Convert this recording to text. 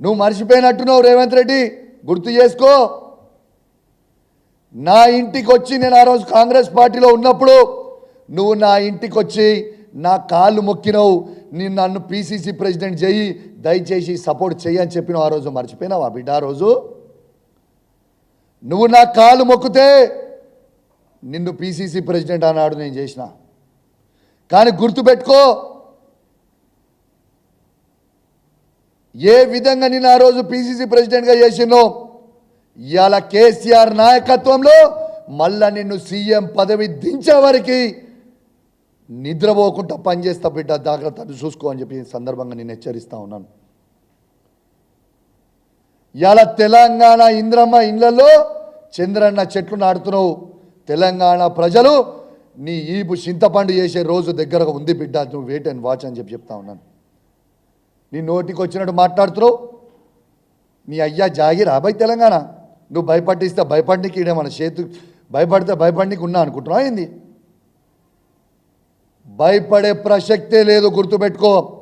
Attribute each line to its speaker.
Speaker 1: నువ్వు మర్చిపోయినట్టున్నావు రేవంత్ రెడ్డి. గుర్తు చేసుకో. నా ఇంటికి వచ్చి నేను ఆ రోజు కాంగ్రెస్ పార్టీలో ఉన్నప్పుడు నువ్వు నా ఇంటికి వచ్చి నా కాళ్ళు మొక్కినవు. నేను నన్ను పీసీసీ ప్రెసిడెంట్ చేయి దయచేసి సపోర్ట్ చెయ్యి అని చెప్పినావు ఆ రోజు. మర్చిపోయినావు ఆ బిడ్డ ఆ రోజు? నువ్వు నా కాలు మొక్కితే నిన్ను పీసీసీ ప్రెసిడెంట్ అన్నాడు నేను చేసిన. కానీ గుర్తుపెట్టుకో ఏ విధంగా నేను ఆ రోజు పీసీసీ ప్రెసిడెంట్గా చేసినో ఇవాళ కేసీఆర్ నాయకత్వంలో మళ్ళా నిన్ను సీఎం పదవి దించే వరకు నిద్రపోకుండా పనిచేస్తా బిడ్డ జాగ్రత్త చూసుకో అని చెప్పి సందర్భంగా నేను హెచ్చరిస్తా ఉన్నాను. ఇవాళ తెలంగాణ ఇంద్రమ్మ ఇండ్లలో చంద్రన్న చెట్లు నాడుతున్నావు తెలంగాణ ప్రజలు నీ ఈపు చింతపండు చేసే రోజు దగ్గరగా ఉంది బిడ్డ నువ్వు వెయిట్ అండ్ వాచ్ అని చెప్పి చెప్తా ఉన్నాను. నీ నోటికి వచ్చినట్టు మాట్లాడుతున్నావు? నీ అయ్యా జాగి రాబాయి తెలంగాణ. నువ్వు భయపట్టిస్తే భయపడికి ఈడే మన చేతు భయపడితే భయపడికి ఉన్నా అనుకుంటున్నావు ఏంది? భయపడే ప్రసక్తే లేదు గుర్తుపెట్టుకో.